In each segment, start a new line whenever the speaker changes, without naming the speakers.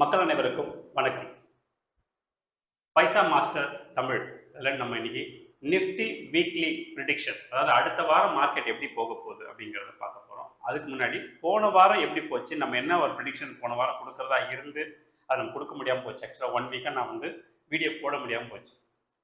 மக்கள் அனைவருக்கும் வணக்கம். பைசா மாஸ்டர் தமிழ் அதில் நம்ம இன்னைக்கு நிஃப்டி வீக்லி ப்ரிடிக்ஷன் அதாவது அடுத்த வாரம் மார்க்கெட் எப்படி போக போகுது அப்படிங்கிறத பார்க்க போகிறோம் அதுக்கு முன்னாடி போன வாரம் எப்படி போச்சு நம்ம என்ன ஒரு ப்ரிடிக்ஷன் போன வாரம் கொடுக்குறதா இருந்து அதை நம்ம கொடுக்க முடியாமல் போச்சு. ஆக்சுவலாக ஒன் வீக்காக நான் வந்து வீடியோ போட முடியாமல் போச்சு.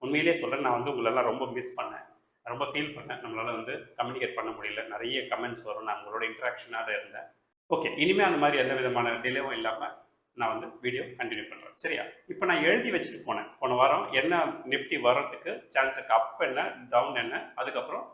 உண்மையிலேயே சொல்கிறேன் நான் வந்து உங்களெல்லாம் ரொம்ப மிஸ் பண்ணேன். ரொம்ப ஃபீல் பண்ணேன். நம்மளால் வந்து கம்யூனிகேட் பண்ண முடியல. நிறைய கமெண்ட்ஸ் வரும். நான் உங்களோட இன்ட்ராக்ஷனாக தான் இருந்தேன். ஓகே இனிமேல் அந்த மாதிரி எந்த விதமான டிலேவும் இல்லாமல் நான் வந்து வீடியோ கண்டினியூ பண்ணுறேன் சரியா? இப்போ நான் எழுதி வச்சுட்டு போனேன். போன வாரம் என்ன நிஃப்டி வர்றதுக்கு சான்ஸ் இருக்கு அப் என்ன டவுன் என்ன அதுக்கப்புறம்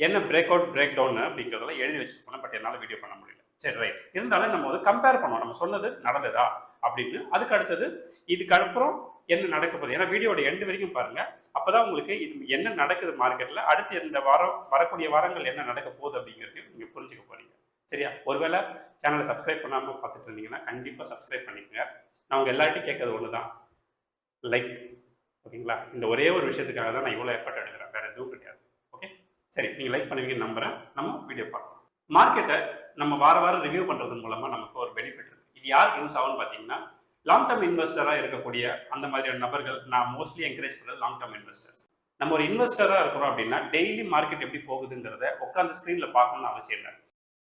என்ன பிரேக் அவுட் பிரேக் டவுன் அப்படிங்கிறதெல்லாம் எழுதி வச்சுட்டு போனேன் பட் என்னால் வீடியோ பண்ண முடியல. சரி ரைட் இருந்தாலும் நம்ம வந்து கம்பேர் பண்ணுவோம். நம்ம சொன்னது நடந்ததா அப்படின்னு. அதுக்கு அடுத்தது இதுக்கு அப்புறம் என்ன நடக்க போகுது? ஏன்னா வீடியோட எண்டு வரைக்கும் பாருங்கள் அப்போ தான் உங்களுக்கு இது என்ன நடக்குது மார்க்கெட்டில் அடுத்து இந்த வாரம் வரக்கூடிய வாரங்கள் என்ன நடக்க போகுது அப்படிங்கிறதையும் நீங்கள் புரிஞ்சுக்க போகிறீங்க சரியா? ஒருவேளை சேனலை சப்ஸ்கிரைப் பண்ணாமல் பார்த்துட்டு இருந்தீங்கன்னா கண்டிப்பாக சப்ஸ்கிரைப் பண்ணிக்கோங்க. நான் உங்கள் எல்லார்ட்டையும் கேட்கறது ஒன்று தான் லைக் ஓகேங்களா? இந்த ஒரே ஒரு விஷயத்துக்காக தான் நான் இவ்வளோ எஃபர்ட் எடுக்கிறேன். வேறு எதுவும் கிடையாது. ஓகே சரி நீங்கள் லைக் பண்ணுவீங்கன்னு நம்புகிறேன் நம்ம வீடியோ பார்க்கலாம் மார்க்கெட்டை நம்ம வார வாரம் ரிவ்யூ பண்ணுறது மூலமாக நமக்கு ஒரு பெனிஃபிட் இருக்குது இது யாருக்கு யூஸ் ஆகும்னு பார்த்தீங்கன்னா லாங் டேர்ம் இன்வெஸ்டராக இருக்கக்கூடிய அந்த மாதிரியான நபர்கள் நான் மோஸ்ட்லி என்கரேஜ் பண்ணுறது லாங் டேர்ம் இன்வெஸ்டர்ஸ் நம்ம ஒரு இன்வெஸ்டராக இருக்கிறோம் அப்படின்னா டெய்லி மார்க்கெட் எப்படி போகுதுங்கிறத உட்காந்து ஸ்க்ரீனில் பார்க்கணும்னு அவசியம் இல்லை.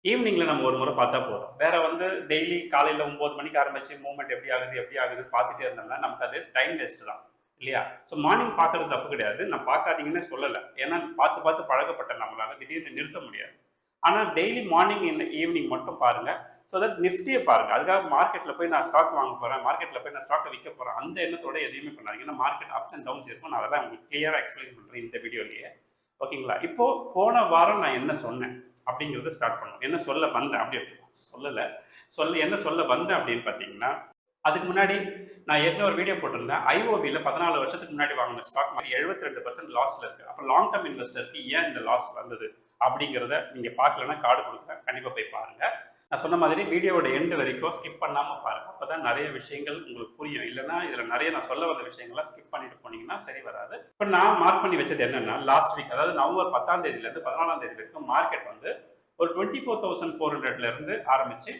ஈவினிங்கில் நம்ம ஒரு முறை பார்த்தா போதும். வேற வந்து டெய்லி காலையில் ஒம்பது மணிக்கு ஆரம்பிச்சு மூவ்மெண்ட் எப்படி ஆகுது எப்படி ஆகுது பார்த்துட்டே இருந்தோம்னா நமக்கு அது டைம் வேஸ்ட் தான் இல்லையா? ஸோ மார்னிங் பார்க்கறது தப்பு கிடையாது. நான் பார்க்காதீங்கன்னு சொல்லலை. ஏன்னா பார்த்து பார்த்து பழகப்பட்ட நம்மளால திடீர்னு நிறுத்த முடியாது. ஆனால் டெய்லி மார்னிங் இல்லை ஈவினிங் மட்டும் பாருங்க. ஸோ தட் நிஃப்டியை பாருங்கள் அதுக்காக மார்க்கெட்டில் போய் நான் ஸ்டாக் வாங்க போகிறேன் மார்க்கெட்டில் போய் நான் ஸ்டாக்கை விற்க போகிறேன் அந்த எண்ணத்தோட எதுவுமே பண்ணாதீங்க. ஏன்னா மார்க்கெட் அப்ஸ் அண்ட் டவுன்ஸ் இருக்கும். நான் அதெல்லாம் உங்களுக்கு கிளியராக எக்ஸ்பிளைன் பண்ணுறேன் இந்த வீடியோலேயே ஓகேங்களா? இப்போ போன வாரம் நான் என்ன சொன்னேன் அப்படிங்கிறத ஸ்டார்ட் பண்ணோம் என்ன சொல்ல வந்தேன்? அப்படி சொல்லலை. சொல்ல என்ன சொல்ல வந்தேன் அப்படின்னு பார்த்தீங்கன்னா அதுக்கு முன்னாடி நான் ஏற்கனவே ஒரு வீடியோ போட்டிருந்தேன். ஐஓபியில் பதினாலு வருஷத்துக்கு முன்னாடி வாங்கின ஸ்டாக் மாதிரி எழுபத்தி ரெண்டு பர்சன்ட் லாஸில் இருக்குது அப்போ லாங் டேர்ம் இன்வெஸ்டருக்கு ஏன் இந்த லாஸ் வந்தது அப்படிங்கிறத நீங்கள் பார்க்கலன்னா கார்டு கொடுக்குறேன் கண்டிப்பாக போய் பாருங்கள் நான் சொன்ன மாதிரி வீடியோவோட எண்டு வரைக்கும் ஸ்கிப் பண்ணாமல் பாருங்க. அப்போ தான் நிறைய விஷயங்கள் உங்களுக்கு புரியும். இல்லைன்னா இதில் நிறைய நான் சொல்ல வந்த விஷயங்கள்லாம் ஸ்கிப் பண்ணிட்டு போனீங்கன்னா சரி வராது. இப்போ நான் மார்க் பண்ணி வச்சது என்னென்னா லாஸ்ட் வீக் அதாவது நவம்பர் பத்தாம் தேதியிலேருந்து பதினாலாம் தேதி வரைக்கும் மார்க்கெட் வந்து ஒரு டுவெண்ட்டி ஃபோர் தௌசண்ட் ஃபோர் ஹண்ட்ரட்லேருந்து ஆரம்பித்து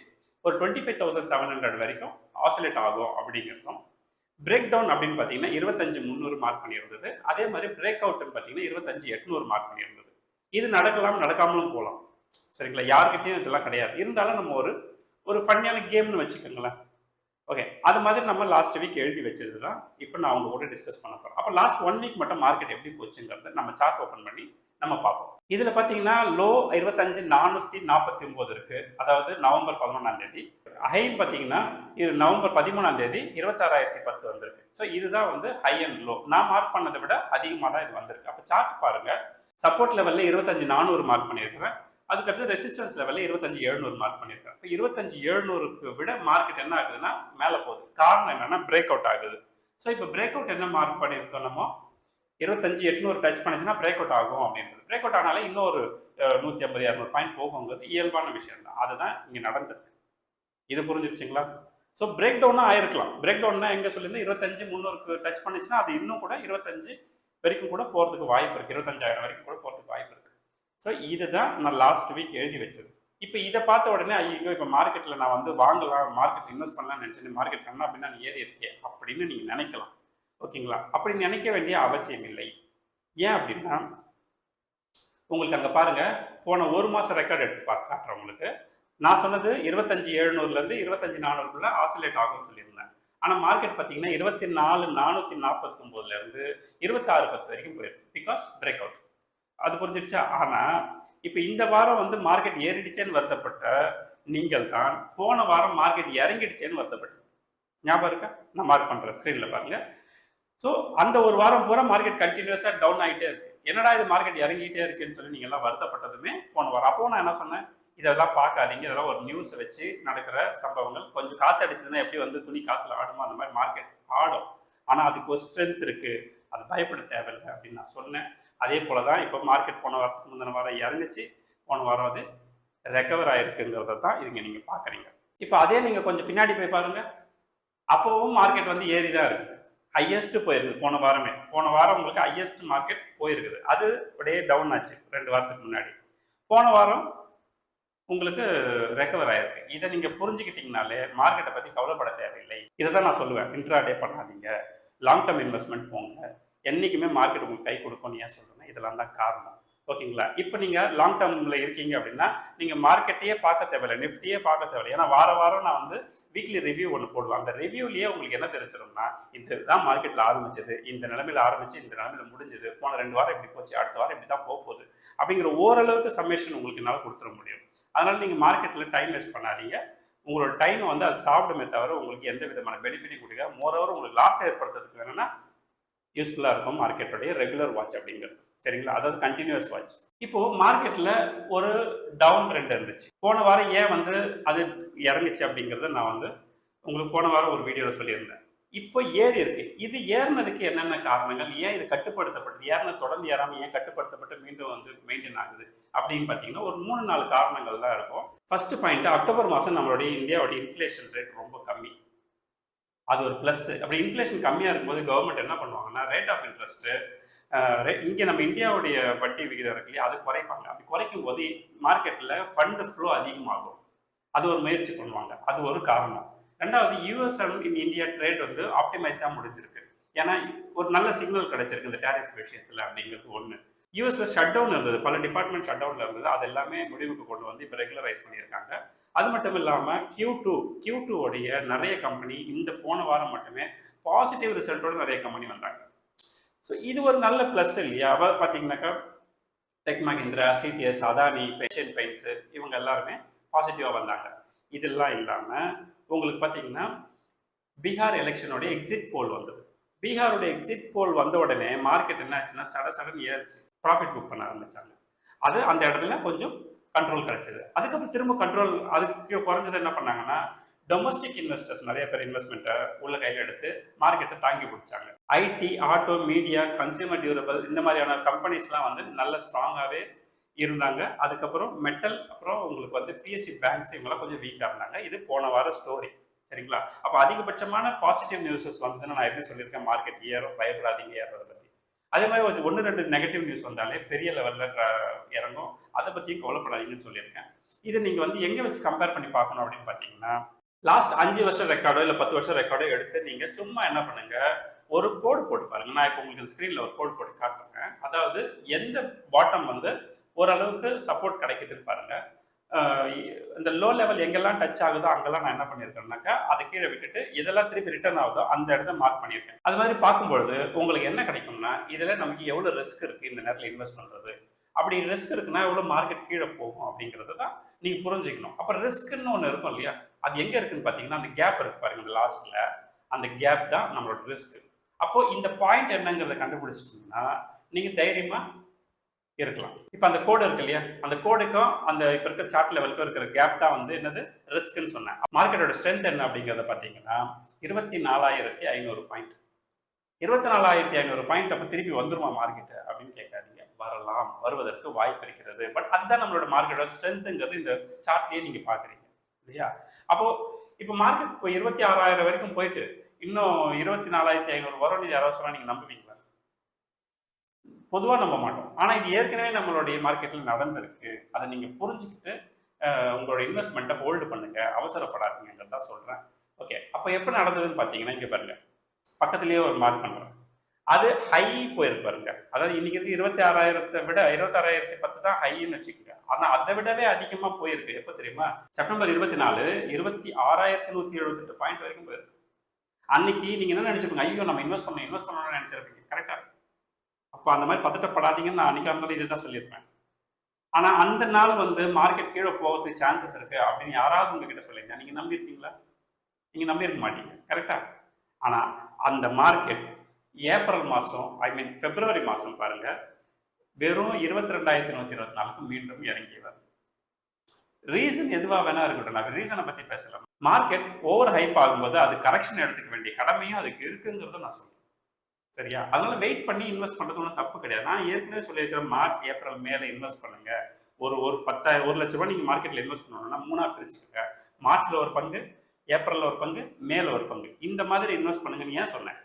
ஒரு twenty five thousand seven hundred வரைக்கும் ஆசிலேட் ஆகும் அப்படிங்கிறதும் பிரேக் டவுன் அப்படின்னு பார்த்தீங்கன்னா இருபத்தஞ்சு முந்நூறு மார்க் பண்ணியிருந்தது. அதே மாதிரி பிரேக் அவுட்னு பார்த்தீங்கன்னா இருபத்தஞ்சு எட்நூறு மார்க் பண்ணியிருந்தது. இது நடக்கலாம் நடக்காமலும் போகலாம். சரிங்களா? யாருக்கிட்டையும் இதெல்லாம் கிடையாது. இருந்தாலும் நம்ம ஒரு ஒரு ஃபன்னியான கேம்னு வச்சுக்கோங்களேன். ஓகே அது மாதிரி நம்ம லாஸ்ட் வீக் எழுதி வச்சது தான் இப்போ நான் அவங்க கூட டிஸ்கஸ் பண்ண போகிறோம் அப்போ லாஸ்ட் ஒன் வீக் மட்டும் மார்க்கெட் எப்படி போச்சுங்கிறத நம்ம சார்ட் ஓப்பன் பண்ணி நம்ம பார்ப்போம். இதில் பார்த்தீங்கன்னா லோ இருபத்தஞ்சு நானூற்றி நாற்பத்தி ஒம்பது இருக்குது அதாவது நவம்பர் பதினொன்றாம் தேதி. ஹை பார்த்தீங்கன்னா இது நவம்பர் பதிமூணாம் தேதி இருபத்தாறாயிரத்தி பத்து வந்திருக்கு. ஸோ இதுதான் வந்து ஹை அண்ட் லோ நான் மார்க் பண்ணதை விட அதிகமாக தான் இது வந்திருக்கு. அப்போ சார்ட் பாருங்க. சப்போர்ட் லெவலில் இருபத்தஞ்சு நானூறு மார்க் பண்ணியிருக்கிறேன். அதுக்கடுத்து ரெசிஸ்டன்ஸ் லெவலில் இருபத்தஞ்சு எழுநூறு மார்க் பண்ணியிருக்கேன் இப்போ இருபத்தஞ்சு எழுநூறுக்கு விட மார்க்கெட் என்ன ஆகுதுன்னா மேலே போகுது. காரணம் என்னன்னா பிரேக் அவுட் ஆகுது. ஸோ இப்போ பிரேக் அவுட் என்ன மார்க் பண்ணியிருக்கோம் நம்ம? இருபத்தஞ்சு எட்நூறு டச் பண்ணிச்சுன்னா பிரேக் அவுட் ஆகும் அப்படின்றது. பிரேக் அவுட் ஆனாலே இன்னொரு நூற்றி ஐம்பது இரநூறு பாயிண்ட் போகுங்கிறது இயல்பான விஷயம் தான். அதுதான் இங்கே நடந்திருக்கு. இது புரிஞ்சிருச்சுங்களா? ஸோ பிரேக் டவுனாக ஆயிருக்கலாம். பிரேக் டவுன்னா எங்கே சொல்லியிருந்தால் இருபத்தஞ்சு முந்நூறுக்கு டச் பண்ணிச்சுன்னா அது இன்னும் கூட இருபத்தஞ்சு வரைக்கும் கூட போகிறதுக்கு வாய்ப்பு இருக்குது இருபத்தஞ்சாயிரம் வரைக்கும் கூட போகிறதுக்கு வாய்ப்பு இருக்குது ஸோ இதை தான் நான் லாஸ்ட் வீக் எழுதி வச்சது. இப்போ இதை பார்த்த உடனே ஐயோ இப்போ மார்க்கெட்டில் நான் வந்து வாங்கலாம் மார்க்கெட் இன்வெஸ்ட் பண்ணலாம்னு நினச்சேன் மார்க்கெட் பண்ணலாம் அப்படின்னா நீ ஏறி இருக்கே அப்படின்னு நீங்கள் நினைக்கலாம். ஓகேங்களா? அப்படி நினைக்க வேண்டிய அவசியம் இல்லை. ஏன் அப்படின்னா உங்களுக்கு அங்கே பாருங்க போன ஒரு மாதம் ரெக்கார்ட் எடுத்து பார்க்க காட்டுறேன் உங்களுக்கு. நான் சொன்னது இருபத்தஞ்சி எழுநூறுலேருந்து இருபத்தஞ்சி நானூறுக்குள்ள ஆசிலேட் ஆகும்னு சொல்லியிருந்தேன். ஆனால் மார்க்கெட் பார்த்தீங்கன்னா இருபத்தி நாலு நானூற்றி நாற்பத்தொம்போதுலேருந்து இருபத்தாறு பத்து வரைக்கும் போயிருக்கு. பிகாஸ் பிரேக் அவுட் அது புரிஞ்சிருச்சா? ஆனால் இப்போ இந்த வாரம் வந்து மார்க்கெட் ஏறிடுச்சேன்னு வருத்தப்பட்ட நீங்கள் தான் போன வாரம் மார்க்கெட் இறங்கிடுச்சேன்னு வருத்தப்பட்டு ஞாபகம் இருக்கா? நான் மார்க் பண்ணுறேன் ஸ்க்ரீனில் பாருங்க. ஸோ அந்த ஒரு வாரம் பூரா மார்க்கெட் கண்டினியூஸாக டவுன் ஆகிட்டே இருக்கு. என்னடா இது மார்க்கெட் இறங்கிட்டே இருக்குன்னு சொல்லி நீங்கள் எல்லாம் வருத்தப்பட்டதுமே போன வாரம். அப்போ நான் என்ன சொன்னேன்? இதெல்லாம் பார்க்காதீங்க. இதெல்லாம் ஒரு நியூஸை வச்சு நடக்கிற சம்பவங்கள். கொஞ்சம் காற்று அடிச்சதுன்னா எப்படி வந்து துணி காற்றுல ஆடுமோ அந்த மாதிரி மார்க்கெட் ஆடும். ஆனால் அதுக்கு ஒரு ஸ்ட்ரென்த் இருக்குது அது பயப்பட தேவையில்லை அப்படின்னு நான் சொன்னேன். அதே போல தான் இப்போ மார்க்கெட் போன வாரத்துக்கு முந்தின வாரம் இறங்குச்சு. போன வாரம் அது ரெக்கவர் ஆகிருக்குங்கிறத தான் இதுங்க நீங்கள் பார்க்குறீங்க இப்போ அதே நீங்கள் கொஞ்சம் பின்னாடி போய் பாருங்கள் அப்போவும் மார்க்கெட் வந்து ஏறி தான் இருக்குது. ஹையஸ்ட் போயிருக்குது போன வாரமே. போன வாரம் உங்களுக்கு ஹையஸ்ட் மார்க்கெட் போயிருக்குது. அது அப்படியே டவுன் ஆச்சு ரெண்டு வாரத்துக்கு முன்னாடி. போன வாரம் உங்களுக்கு ரெக்கவர் ஆயிருக்கு. இதை நீங்கள் புரிஞ்சுக்கிட்டீங்கனாலே மார்க்கெட்டை பற்றி கவலைப்பட தேவையில்லை. இதை தான் நான் சொல்லுவேன். இன்ட்ராடே பண்ணாதீங்க. லாங் டேர்ம் இன்வெஸ்ட்மெண்ட் போங்க. என்றைக்குமே மார்க்கெட் உங்களுக்கு கை கொடுக்கும்னு ஏன் சொல்கிறேன்னா இதெல்லாம் தான் காரணம். ஓகேங்களா? இப்போ நீங்கள் லாங் டேர்மில் இருக்கீங்க அப்படின்னா நீங்கள் மார்க்கெட்டையே பார்க்க தேவையில்லை நிஃப்டியே பார்க்க தேவையில்லை. ஏன்னா வார வாரம் நான் வந்து வீக்லி ரிவ்யூ ஒன்று போடுவேன். அந்த ரிவ்யூலேயே உங்களுக்கு என்ன தெரிஞ்சிடும்னா இந்த தான் மார்க்கெட்டில் ஆரம்பிச்சது இந்த நிலமையில ஆரம்பிச்சு இந்த நிலமையில முடிஞ்சது போன ரெண்டு வாரம் இப்படி போச்சு அடுத்த வாரம் இப்படி தான் போக போகுது அப்படிங்கிற ஓரளவுக்கு சம்மேஷன் உங்களுக்கு என்னால் கொடுத்துட முடியும். அதனால் நீங்கள் மார்க்கெட்டில் டைம் வேஸ்ட் பண்ணாதீங்க. உங்களோட டைமை வந்து அது சாப்பிடுமே தவிர உங்களுக்கு எந்த விதமான பெனிஃபிட்டையும் கொடுக்க மோரோவர் உங்களுக்கு லாஸ் ஏற்படுத்துறதுக்கு வேணும்னா யூஸ்ஃபுல்லாக இருக்கும் மார்க்கெட்டோடைய ரெகுலர் வாட்ச் அப்படிங்கிறது. சரிங்களா? அதாவது கண்டினியூஸ் வாட்ச் இப்போ மார்க்கெட்டில் ஒரு டவுன் ட்ரெண்ட் இருந்துச்சு. போன வாரம் ஏன் வந்து அது இறங்குச்சு அப்படிங்கிறத நான் வந்து உங்களுக்கு போன வாரம் ஒரு வீடியோவில் சொல்லியிருந்தேன். இப்போ ஏறி இருக்கு. இது ஏறினதுக்கு என்னென்ன காரணங்கள்? ஏன் இது கட்டுப்படுத்தப்பட்டது? ஏறின தொடர்ந்து ஏறாமல் ஏன் கட்டுப்படுத்தப்பட்டு மீண்டும் வந்து மெயின்டைன் ஆகுது? அப்படின்னு பார்த்தீங்கன்னா ஒரு மூணு நாலு காரணங்கள் தான் இருக்கும். ஃபர்ஸ்ட் பாயிண்ட் அக்டோபர் மாதம் நம்மளுடைய இந்தியாவுடைய இன்ஃப்ளேஷன் ரேட் ரொம்ப கம்மி. அது ஒரு ப்ளஸ் அப்படி இன்ஃப்ளேஷன் கம்மியாக இருக்கும்போது கவர்மெண்ட் என்ன பண்ணுவாங்கன்னா ரேட் ஆஃப் இன்ட்ரெஸ்ட்டு இங்கே நம்ம இந்தியாவுடைய வட்டி விகிதம் இருக்கு இல்லையா அது குறைப்பாங்க. அப்படி குறைக்கும் போது மார்க்கெட்டில் ஃபண்டு ஃப்ளோ அதிகமாகும். அது ஒரு முயற்சி பண்ணுவாங்க. அது ஒரு காரணம். ரெண்டாவது US and in India trade வந்து ஆப்டிமைஸாக முடிஞ்சிருக்கு. ஏன்னா ஒரு நல்ல சிக்னல் கிடைச்சிருக்கு இந்த டேரிஃப் விஷயத்தில் அப்படிங்கிறது ஒன்று யூஎஸ்ல ஷட் டவுன் இருந்தது. பல டிபார்ட்மெண்ட் ஷட் டவுன்ல இருந்தது. அது எல்லாமே முடிவுக்கு கொண்டு வந்து இப்போ ரெகுலரைஸ் பண்ணியிருக்காங்க. அது மட்டும் இல்லாமல் கியூ டூ கியூ டூ உடைய நிறைய கம்பெனி இந்த போன வாரம் மட்டுமே பாசிட்டிவ் ரிசல்ட்டோட நிறைய கம்பெனி வந்தாங்க. ஸோ இது ஒரு நல்ல ப்ளஸ் இல்லையா? அதாவது பார்த்தீங்கன்னாக்கா டெக் மஹிந்திரா சிடிஎஸ் அதானி ஏஷியன் பெயிண்ட்ஸு இவங்க எல்லாருமே பாசிட்டிவாக வந்தாங்க. இதெல்லாம் இல்லாமல் உங்களுக்கு பார்த்தீங்கன்னா பீகார் எலெக்ஷனோடைய எக்ஸிட் போல் வந்தது. பீகாரோட எக்ஸிட் போல் வந்த உடனே மார்க்கெட் என்ன ஆச்சுன்னா சட சடன் ஏறுச்சு. ப்ராஃபிட் புக் பண்ண ஆரம்பித்தாங்க அது அந்த இடத்துல கொஞ்சம் கண்ட்ரோல் கிடைச்சது. அதுக்கப்புறம் திரும்ப கண்ட்ரோல் அதுக்கு குறைஞ்சது என்ன பண்ணாங்கன்னா டொமஸ்டிக் இன்வெஸ்டர்ஸ் நிறைய பேர் இன்வெஸ்ட்மெண்ட்டை உள்ள கையில் எடுத்து மார்க்கெட்டை தாங்கி பிடிச்சாங்க. IT auto media consumer durable இந்த மாதிரியான கம்பெனிஸ்லாம் வந்து நல்ல ஸ்ட்ராங்காகவே இருந்தாங்க. அதுக்கப்புறம் மெட்டல் அப்புறம் உங்களுக்கு வந்து பிஎஸ்சி பேங்க்ஸ் இவங்கெல்லாம் கொஞ்சம் வீக்காக இருந்தாங்க. இது போன வார ஸ்டோரி சரிங்களா? அப்போ அதிகபட்சமான பாசிட்டிவ் நியூஸஸ் வந்ததுன்னு நான் எப்படி சொல்லியிருக்கேன். மார்க்கெட் ஏறும் பயப்படாதீங்க ஏறதை அதே மாதிரி ஒரு ஒன்று ரெண்டு நெகட்டிவ் நியூஸ் வந்தாலே பெரிய லெவலில் இறங்கும். அதை பற்றியும் கவலைப்படாதீங்கன்னு சொல்லியிருக்கேன். இதை நீங்கள் வந்து எங்கே வச்சு கம்பேர் பண்ணி பார்க்கணும் அப்படின்னு பார்த்தீங்கன்னா லாஸ்ட் அஞ்சு வருஷம் ரெக்கார்டோ இல்லை பத்து வருஷம் ரெக்கார்டோ எடுத்து நீங்கள் சும்மா என்ன பண்ணுங்கள் ஒரு கோடு போட்டு பாருங்க. நான் இப்போ உங்களுக்கு ஸ்க்ரீனில் ஒரு கோடு போட்டு காட்டுறேன். அதாவது எந்த பாட்டம் வந்து ஓரளவுக்கு சப்போர்ட் கிடைக்குதுன்னு பாருங்கள் இந்த லோ லெவல் எங்கெல்லாம் டச் ஆகுதோ அங்கெல்லாம் நான் என்ன பண்ணியிருக்கேன்னாக்கா அதை கீழே விட்டுட்டு இதெல்லாம் திருப்பி ரிட்டர்ன் ஆகுதோ அந்த இடத்த மார்க் பண்ணியிருக்கேன் அது மாதிரி பார்க்கும்பொழுது உங்களுக்கு என்ன கிடைக்கும்னா இதில் நமக்கு எவ்வளோ ரிஸ்க் இருக்குது இந்த நேரத்தில் இன்வெஸ்ட் பண்ணுறது அப்படி ரிஸ்க் இருக்குன்னா எவ்வளோ மார்க்கெட் கீழே போகும் அப்படிங்கிறத தான் நீங்கள் புரிஞ்சுக்கணும். அப்புறம் ரிஸ்க்குன்னு ஒன்று இருக்கும் இல்லையா? அது எங்கே இருக்குன்னு பார்த்தீங்கன்னா அந்த கேப் இருக்கு பாருங்க இந்த லாஸ்ட்டில் அந்த கேப் தான் நம்மளோட ரிஸ்க் அப்போது இந்த பாயிண்ட் என்னங்கிறத கண்டுபிடிச்சிட்டிங்கன்னா நீங்கள் தைரியமாக இருக்கலாம். இப்போ அந்த கோடு இருக்கு இல்லையா? அந்த கோடுக்கும் அந்த இப்போ இருக்கிற சார்ட் லெவலுக்கும் இருக்கிற கேப் தான் வந்து என்னது? ரிஸ்க்னு சொன்னேன். மார்க்கெட்டோட ஸ்ட்ரென்த் என்ன அப்படிங்கிறத பார்த்தீங்கன்னா இருபத்தி நாலாயிரத்தி ஐநூறு பாயிண்ட் இருபத்தி நாலாயிரத்தி ஐநூறு பாயிண்ட் அப்போ திருப்பி வந்துருமா மார்க்கெட்டு அப்படின்னு கேட்காதீங்க. வரலாம். வருவதற்கு வாய்ப்பு இருக்கிறது. பட் அதுதான் நம்மளோட மார்க்கெட்டோட ஸ்ட்ரென்த்துங்கிறது இந்த சார்ட்லேயே நீங்கள் பார்க்குறீங்க. இல்லையா? அப்போது இப்போ மார்க்கெட் இப்போ இருபத்தி ஆறாயிரம் வரைக்கும் போயிட்டு இன்னும் இருபத்தி நாலாயிரத்தி ஐநூறு வரும்னு யாராவது சொன்னால் நீங்கள் நம்புவீங்களா? பொதுவாக நம்ப மாட்டோம். ஆனால் இது ஏற்கனவே நம்மளுடைய மார்க்கெட்டில் நடந்திருக்கு. அதை நீங்கள் புரிஞ்சுக்கிட்டு உங்களோட இன்வெஸ்ட்மெண்ட்டை ஹோல்டு பண்ணுங்கள் அவசரப்படாதீங்கிறது தான் சொல்கிறேன் ஓகே அப்போ எப்போ நடந்ததுன்னு பார்த்தீங்கன்னா இங்கே பாருங்கள் பக்கத்துலேயே ஒரு மார்க் பண்ணுறேன் அது ஹை போயிருக்கு பாருங்க. அதாவது இன்னைக்கு இருக்கு இருபத்தி ஆறாயிரத்தை விட இருபத்தாறாயிரத்தி பத்து தான் ஹைன்னு வச்சுக்கோங்க. ஆனால் அதை விடவே அதிகமாக போயிருக்கு. எப்போ தெரியுமா? செப்டம்பர் இருபத்தி நாலு இருபத்தி ஆறாயிரத்தி நூற்றி எழுபத்தெட்டு பாயிண்ட் வரைக்கும் போயிருக்கு. அன்னைக்கு நீங்கள் என்ன நினச்சிருப்பீங்க? ஐயோ நம்ம இன்வெஸ்ட் பண்ணணும் இன்வெஸ்ட் பண்ணணும்னு நினச்சிருப்பீங்க. கரெக்டாக அப்போ அந்த மாதிரி பதட்டப்படாதீங்கன்னு நான் அன்றைக்கி இருந்தாலும் இதுதான் சொல்லியிருப்பேன். ஆனால் அந்த நாள் வந்து மார்க்கெட் கீழே போகிறதுக்கு சான்சஸ் இருக்குது அப்படின்னு யாராவது உங்ககிட்ட சொல்லியிருந்தா நீங்கள் நம்பியிருக்கீங்களா நீங்கள் நம்பியிருக்க மாட்டீங்க கரெக்டாக ஆனால் அந்த மார்க்கெட் ஏப்ரல் மாதம் ஐ மீன் பிப்ரவரி மாதம் பாருங்கள் வெறும் இருபத்தி ரெண்டாயிரத்தி நூற்றி இருபத்தி நாலுக்கு மீண்டும் இறங்கி வருது ரீசன் எதுவாக வேணா இருக்கட்டும் நான் ரீசனை பற்றி பேசலாம். மார்க்கெட் ஓவர் ஹைப் ஆகும்போது அது கரெக்ஷன் எடுத்துக்க வேண்டிய கடமையும் அதுக்கு இருக்குங்கிறத நான் சொல்கிறேன் சரியா? அதனால வெயிட் பண்ணி இன்வெஸ்ட் பண்றது ஒன்றும் தப்பு கிடையாது. நான் ஏற்கனவே சொல்லியிருக்கேன் மார்ச் ஏப்ரல் மேலே இன்வெஸ்ட் பண்ணுங்க. ஒரு ஒரு பத்தாயிரம் ஒரு லட்ச ரூபாய் நீங்கள் மார்க்கெட்டில் இன்வெஸ்ட் பண்ணணும்னா மூணா பிரிச்சுக்கோங்க. மார்ச்சில் ஒரு பங்கு ஏப்ரலில் ஒரு பங்கு மேல ஒரு பங்கு. இந்த மாதிரி இன்வெஸ்ட் பண்ணுங்கன்னு ஏன் சொன்னேன்?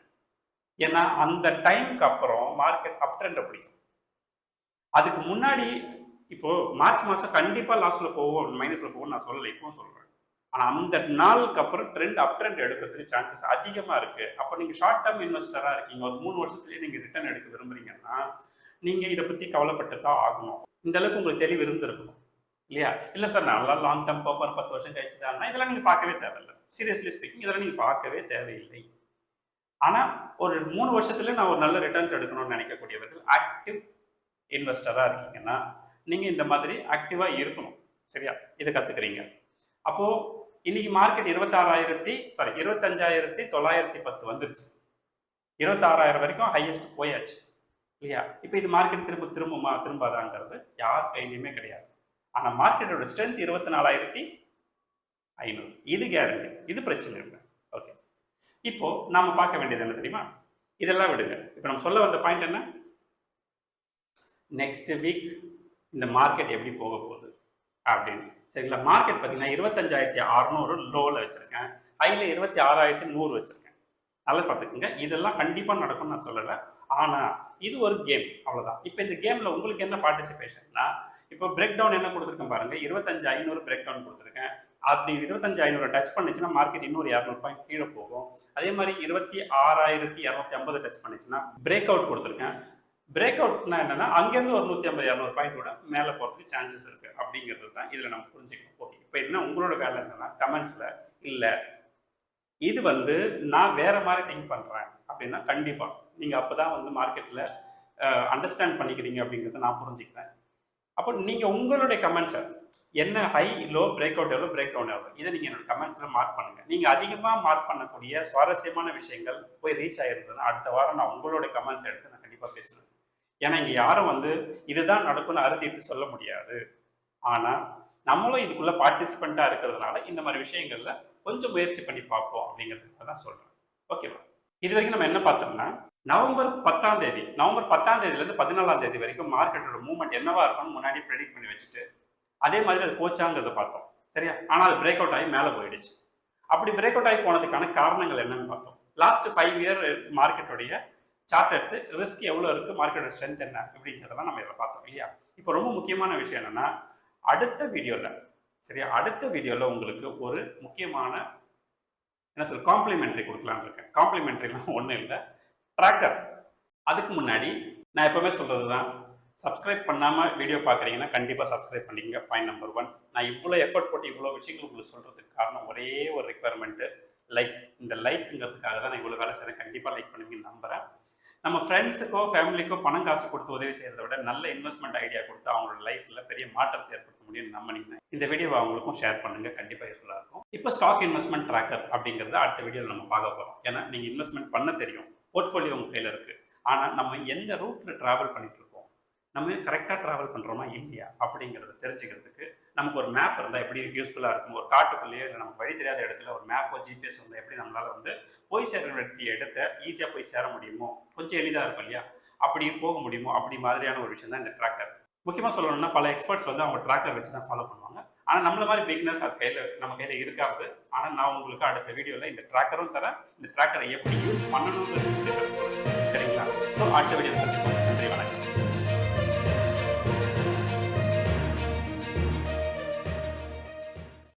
ஏன்னா அந்த டைம்க்கு அப்புறம் மார்க்கெட் அப் ட்ரெண்டை பிடிக்கும். அதுக்கு முன்னாடி இப்போ மார்ச் மாதம் கண்டிப்பாக லாஸ்ல போவோம் மைனஸில் போவோம் நான் சொல்லலை இப்பவும் சொல்கிறேன் ஆனால் அந்த நாளுக்கு அப்புறம் ட்ரெண்ட் அப் ட்ரெண்ட் எடுக்கிறதுக்கு சான்சஸ் அதிகமாக இருக்குது அப்போ நீங்கள் ஷார்ட் டேர்ம் இன்வெஸ்டராக இருக்கீங்க. ஒரு மூணு வருஷத்துலேயே நீங்கள் ரிட்டர்ன் எடுக்க விரும்புறீங்கன்னா நீங்கள் இதை பற்றி கவலைப்பட்டு தான் ஆகணும். இந்த அளவுக்கு உங்களுக்கு தெளிவு இருந்திருக்கணும். இல்லையா? இல்லை சார் நல்லா லாங் டேர்ம் போப்பர் பத்து வருஷம் கழிச்சு தான் இதெல்லாம் நீங்கள் பார்க்கவே தேவையில்லை. சீரியஸ்லி ஸ்பீக்கிங் இதெல்லாம் நீங்கள் பார்க்கவே தேவையில்லை. ஆனால் ஒரு மூணு வருஷத்துல நான் ஒரு நல்ல ரிட்டர்ன்ஸ் எடுக்கணும்னு நினைக்கக்கூடியவர்கள் ஆக்டிவ் இன்வெஸ்டராக இருக்கீங்கன்னா நீங்கள் இந்த மாதிரி ஆக்டிவாக இருக்கணும். சரியா? இதை கற்றுக்குறீங்க அப்போது இன்னைக்கு மார்க்கெட் இருபத்தாறாயிரத்தி சாரி இருபத்தஞ்சாயிரத்தி தொள்ளாயிரத்தி பத்து வந்துருச்சு. இருபத்தாறாயிரம் வரைக்கும் ஹையஸ்ட் போயாச்சு. இல்லையா? இப்போ இது மார்க்கெட் திரும்ப திரும்புமா திரும்பாதாங்கிறது யார் கையிலையுமே கிடையாது. ஆனால் மார்க்கெட்டோட ஸ்ட்ரென்த் இருபத்தி நாலாயிரத்தி ஐநூறு. இது கேரண்டி இது பிரச்சனை இல்லை. ஓகே இப்போ நாம பார்க்க வேண்டியது என்ன தெரியுமா? இதெல்லாம் விடுங்க. இப்போ நம்ம சொல்ல வந்த பாயிண்ட் என்ன? நெக்ஸ்ட் வீக் இந்த மார்க்கெட் எப்படி போக போகுது? அப்படின்னு. சரிங்களா? மார்க்கெட் பார்த்தீங்கன்னா இருபத்தஞ்சாயிரத்தி அறநூறு லோவில் வச்சுருக்கேன். ஹையில் இருபத்தி ஆறாயிரத்தி நூறு வச்சுருக்கேன். நல்லா பார்த்துக்குங்க. இதெல்லாம் கண்டிப்பாக நடக்கும்னு நான் சொல்லலை. ஆனால் இது ஒரு கேம் அவ்வளோதான் இப்போ இந்த கேமில் உங்களுக்கு என்ன பார்ட்டிசிபேஷன்னா இப்போ பிரேக் டவுன் என்ன கொடுத்துருக்கேன் பாருங்கள் இருபத்தஞ்சு ஐநூறு பிரேக் டவுன் கொடுத்துருக்கேன். அப்படி இருபத்தஞ்சு ஐநூறு டச் பண்ணுச்சுன்னா மார்க்கெட் இன்னொரு இரநூறு பாயிண்ட் கீழே போகும். அதே மாதிரி இருபத்தி ஆறாயிரத்தி இரநூத்தி ஐம்பது டச் பண்ணுச்சுன்னா பிரேக் அவுட் கொடுத்துருக்கேன். பிரேக் அவுட்னா என்னன்னா அங்கேருந்து ஒரு நூற்றி ஐம்பது இரநூறு பாயிண்ட் கூட மேலே போகிறதுக்கு சான்சஸ் இருக்கு. அப்படிங்கிறது தான் இதில் நம்ம புரிஞ்சுக்கணும். ஓகே இப்போ என்ன உங்களோட வேலை என்னன்னா கமெண்ட்ஸில் இல்லை இது வந்து நான் வேற மாதிரி திங்க் பண்ணுறேன் அப்படின்னா கண்டிப்பாக நீங்கள் அப்போ தான் வந்து மார்க்கெட்டில் அண்டர்ஸ்டாண்ட் பண்ணிக்கிறீங்க அப்படிங்கிறத நான் புரிஞ்சுக்கிறேன். அப்போ நீங்கள் உங்களுடைய கமெண்ட்ஸை என்ன ஹை லோ பிரேக் அவுட் எவ்வளோ பிரேக் டவுன் எவ்வளோ இதை நீங்கள் என்னோட கமெண்ட்ஸில் மார்க் பண்ணுங்கள் நீங்கள் அதிகமாக மார்க் பண்ணக்கூடிய சுவாரஸ்யமான விஷயங்கள் போய் ரீச் ஆகிருந்ததுன்னா அடுத்த வாரம் நான் உங்களுடைய கமெண்ட்ஸ் எடுத்து நான் கண்டிப்பாக பேசுவேன். ஏன்னா இங்கே யாரும் வந்து இதுதான் நடக்கும்னு அறுதிட்டு சொல்ல முடியாது. ஆனால் நம்மளும் இதுக்குள்ளே பார்ட்டிசிபெண்ட்டாக இருக்கிறதுனால இந்த மாதிரி விஷயங்களில் கொஞ்சம் முயற்சி பண்ணி பார்ப்போம் அப்படிங்கிறதுக்கு தான் சொல்கிறேன் ஓகேவா இது வரைக்கும் நம்ம என்ன பார்த்தோம்னா நவம்பர் பத்தாம் தேதி நவம்பர் பத்தாம் தேதியிலேருந்து பதினாலாம் தேதி வரைக்கும் மார்க்கெட்டோட மூவ்மெண்ட் என்னவா இருக்கும்னு முன்னாடி ப்ரெடிக்ட் பண்ணி வச்சுட்டு அதே மாதிரி அது போச்சாங்கிறத பார்த்தோம். சரியா? ஆனால் அது பிரேக் அவுட் ஆகி மேலே போயிடுச்சு. அப்படி பிரேக் அவுட் ஆகி போனதுக்கான காரணங்கள் என்னன்னு பார்த்தோம். லாஸ்ட் ஃபைவ் இயர் மார்க்கெட்டுடைய சார்ட் எடுத்து ரிஸ்க் எவ்வளோ இருக்குது மார்க்கெட்டோட ஸ்ட்ரென்த் என்ன அப்படிங்கிறதெல்லாம் நம்ம இதில் பார்த்தோம் இல்லையா? இப்போ ரொம்ப முக்கியமான விஷயம் என்னென்னா அடுத்த வீடியோவில் சரியா? அடுத்த வீடியோவில் உங்களுக்கு ஒரு முக்கியமான என்ன சொல் காம்ப்ளிமெண்ட்ரி கொடுக்கலான்னு இருக்கேன். காம்ப்ளிமெண்ட்ரிலாம் ஒன்றும் இல்லை. ட்ராக்கர் அதுக்கு முன்னாடி நான் எப்போவுமே சொல்கிறது தான் சப்ஸ்கிரைப் பண்ணாமல் வீடியோ பார்க்குறீங்கன்னா கண்டிப்பாக சப்ஸ்கிரைப் பண்ணிக்கங்க. பாயிண்ட் நம்பர் ஒன் நான் இவ்வளோ எஃபர்ட் போட்டு இவ்வளோ விஷயங்கள் உங்களுக்கு சொல்கிறதுக்கு காரணம் ஒரே ஒரு ரெக்குவயர்மெண்ட்டு லைக் இந்த லைக்குங்கிறதுக்காக தான் நான் இவ்வளோ வேலை செய்கிறேன் கண்டிப்பாக லைக் பண்ணுவீங்கன்னு நம்புகிறேன் நம்ம ஃப்ரெண்ட்ஸுக்கோ ஃபேமிலிக்கோ பணம் காசு கொடுத்து உதவி செய்கிறத விட நல்ல இன்வெஸ்ட்மெண்ட் ஐடியா கொடுத்து அவங்களோட லைஃப்பில் பெரிய மாற்றத்தை ஏற்படுத்த முடியும்னு நம்பினீங்க இந்த வீடியோவை அவங்களுக்கும் ஷேர் பண்ணுங்கள் கண்டிப்பாக யூஸ்ஃபுல்லாக இருக்கும். இப்போ ஸ்டாக் இன்வெஸ்ட்மெண்ட் ட்ராக்கர் அப்படிங்கிறத அடுத்த வீடியோவில் நம்ம பார்க்க போகிறோம் ஏன்னா நீங்கள் இன்வெஸ்ட்மெண்ட் பண்ண தெரியும். போர்ட்ஃபோலியோ உங்கள் கையில் இருக்குது ஆனால் நம்ம எந்த ரூட்டில் ட்ராவல் பண்ணிகிட்ருக்கோம் இருக்கோம்? நம்ம கரெக்டாக ட்ராவல் பண்ணுறோமா இல்லையா? அப்படிங்கிறத தெரிஞ்சுக்கிறதுக்கு நமக்கு ஒரு மேப் இருந்தால் எப்படி யூஸ்ஃபுல்லாக இருக்கும்? ஒரு காட்டுக்குள்ளேயோ இல்லை நமக்கு வழி தெரியாத இடத்துல ஒரு மேப்போ ஜிபிஎஸ் வந்து எப்படி நம்மளால் வந்து போய் சேர வேண்டிய இடத்த ஈஸியாக போய் சேர முடியுமோ? கொஞ்சம் எளிதாக இருக்கும் இல்லையா? அப்படி போக முடியுமோ? அப்படி மாதிரியான ஒரு விஷயம் தான் இந்த ட்ராக்கர் முக்கியமாக சொல்லணும்னா பல எக்ஸ்பர்ட்ஸ் வந்து அவங்க ட்ராக்கர் வச்சு தான் ஃபாலோ பண்ணுவாங்க. ஆனால் நம்மள மாதிரி பிகினர்ஸ் அது கையில் நம்ம கையில் இருக்காது. ஆனால் நான் உங்களுக்கு அடுத்த வீடியோவில் இந்த ட்ராக்கரும் தரேன். இந்த ட்ராக்கரை எப்படி யூஸ் பண்ணணுங்கிறது சொல்லி சரிங்களா? ஸோ அடுத்த வீடியோவில் சந்திப்போம். நன்றி வணக்கம்.